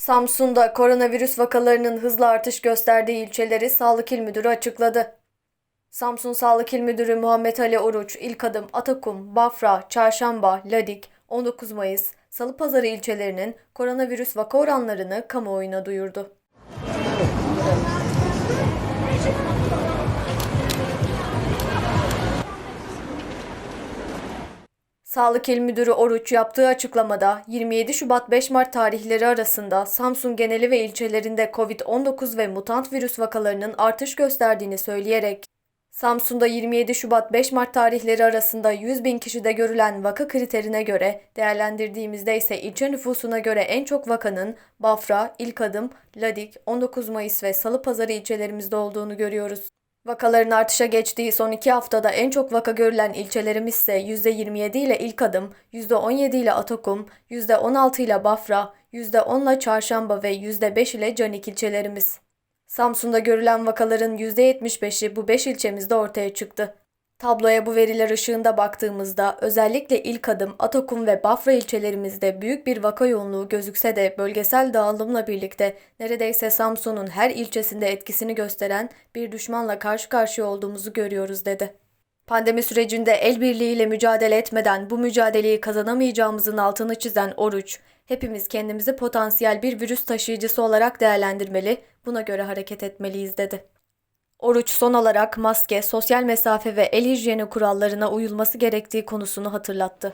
Samsun'da koronavirüs vakalarının hızla artış gösterdiği ilçeleri Sağlık İl Müdürü açıkladı. Samsun Sağlık İl Müdürü Muhammed Ali Oruç, İlk Adım, Atakum, Bafra, Çarşamba, Ladik, 19 Mayıs, Salıpazarı ilçelerinin koronavirüs vaka oranlarını kamuoyuna duyurdu. Sağlık İl Müdürü Oruç yaptığı açıklamada 27 Şubat 5 Mart tarihleri arasında Samsun geneli ve ilçelerinde COVID-19 ve mutant virüs vakalarının artış gösterdiğini söyleyerek Samsun'da 27 Şubat 5 Mart tarihleri arasında 100 bin kişide görülen vaka kriterine göre değerlendirdiğimizde ise ilçe nüfusuna göre en çok vakanın Bafra, İlkadım, Ladik, 19 Mayıs ve Salıpazarı ilçelerimizde olduğunu görüyoruz. Vakaların artışa geçtiği son iki haftada en çok vaka görülen ilçelerimiz ise %27 ile İlk Adım, %17 ile Atakum, %16 ile Bafra, %10 ile Çarşamba ve %5 ile Canik ilçelerimiz. Samsun'da görülen vakaların %75'i bu 5 ilçemizde ortaya çıktı. Tabloya bu veriler ışığında baktığımızda özellikle İlk Adım, Atakum ve Bafra ilçelerimizde büyük bir vaka yoğunluğu gözükse de bölgesel dağılımla birlikte neredeyse Samsun'un her ilçesinde etkisini gösteren bir düşmanla karşı karşıya olduğumuzu görüyoruz dedi. Pandemi sürecinde el birliğiyle mücadele etmeden bu mücadeleyi kazanamayacağımızın altını çizen Oruç, hepimiz kendimizi potansiyel bir virüs taşıyıcısı olarak değerlendirmeli, buna göre hareket etmeliyiz dedi. Oruç son olarak maske, sosyal mesafe ve el hijyeni kurallarına uyulması gerektiği konusunu hatırlattı.